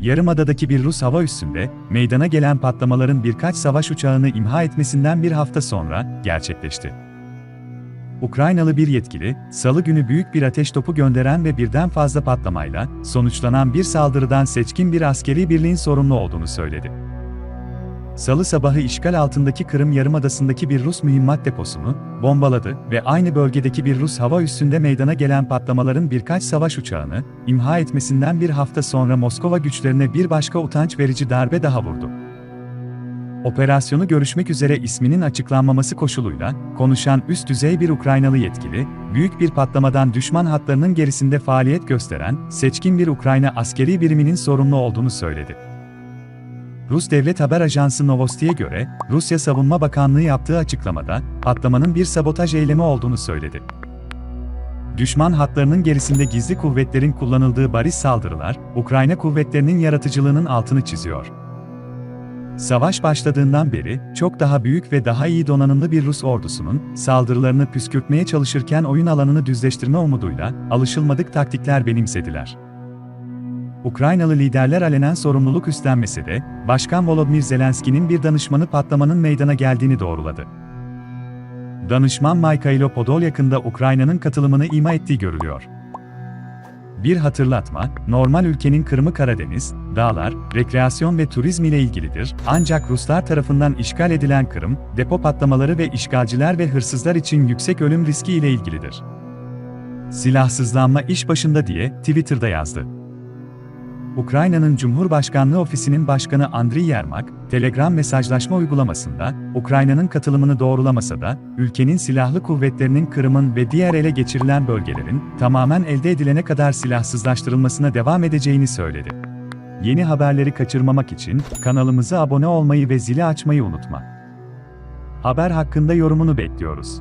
Yarımada'daki bir Rus hava üssünde, meydana gelen patlamaların birkaç savaş uçağını imha etmesinden bir hafta sonra gerçekleşti. Ukraynalı bir yetkili, salı günü büyük bir ateş topu gönderen ve birden fazla patlamayla sonuçlanan bir saldırıdan seçkin bir askeri birliğin sorumlu olduğunu söyledi. Salı sabahı işgal altındaki Kırım Yarımadası'ndaki bir Rus mühimmat deposunu bombaladı ve aynı bölgedeki bir Rus hava üssünde meydana gelen patlamaların birkaç savaş uçağını imha etmesinden bir hafta sonra Moskova güçlerine bir başka utanç verici darbe daha vurdu. Operasyonu görüşmek üzere isminin açıklanmaması koşuluyla konuşan üst düzey bir Ukraynalı yetkili, büyük bir patlamadan düşman hatlarının gerisinde faaliyet gösteren seçkin bir Ukrayna askeri biriminin sorumlu olduğunu söyledi. Rus Devlet Haber Ajansı Novosti'ye göre, Rusya Savunma Bakanlığı yaptığı açıklamada, patlamanın bir sabotaj eylemi olduğunu söyledi. Düşman hatlarının gerisinde gizli kuvvetlerin kullanıldığı bariz saldırılar, Ukrayna kuvvetlerinin yaratıcılığının altını çiziyor. Savaş başladığından beri, çok daha büyük ve daha iyi donanımlı bir Rus ordusunun, saldırılarını püskürtmeye çalışırken oyun alanını düzleştirme umuduyla, alışılmadık taktikler benimsediler. Ukraynalı liderler alenen sorumluluk üstlenmese de, Başkan Volodymyr Zelenski'nin bir danışmanı patlamanın meydana geldiğini doğruladı. Danışman Mikhailo Podolyak'ın Ukrayna'nın katılımını ima ettiği görülüyor. Bir hatırlatma, normal ülkenin Kırım'ı Karadeniz, dağlar, rekreasyon ve turizm ile ilgilidir, ancak Ruslar tarafından işgal edilen Kırım, depo patlamaları ve işgalciler ve hırsızlar için yüksek ölüm riski ile ilgilidir. Silahsızlanma iş başında diye Twitter'da yazdı. Ukrayna'nın Cumhurbaşkanlığı Ofisi'nin başkanı Andriy Yermak, Telegram mesajlaşma uygulamasında, Ukrayna'nın katılımını doğrulamasa da, ülkenin silahlı kuvvetlerinin Kırım'ın ve diğer ele geçirilen bölgelerin tamamen elde edilene kadar silahsızlaştırılmasına devam edeceğini söyledi. Yeni haberleri kaçırmamak için kanalımıza abone olmayı ve zili açmayı unutma. Haber hakkında yorumunu bekliyoruz.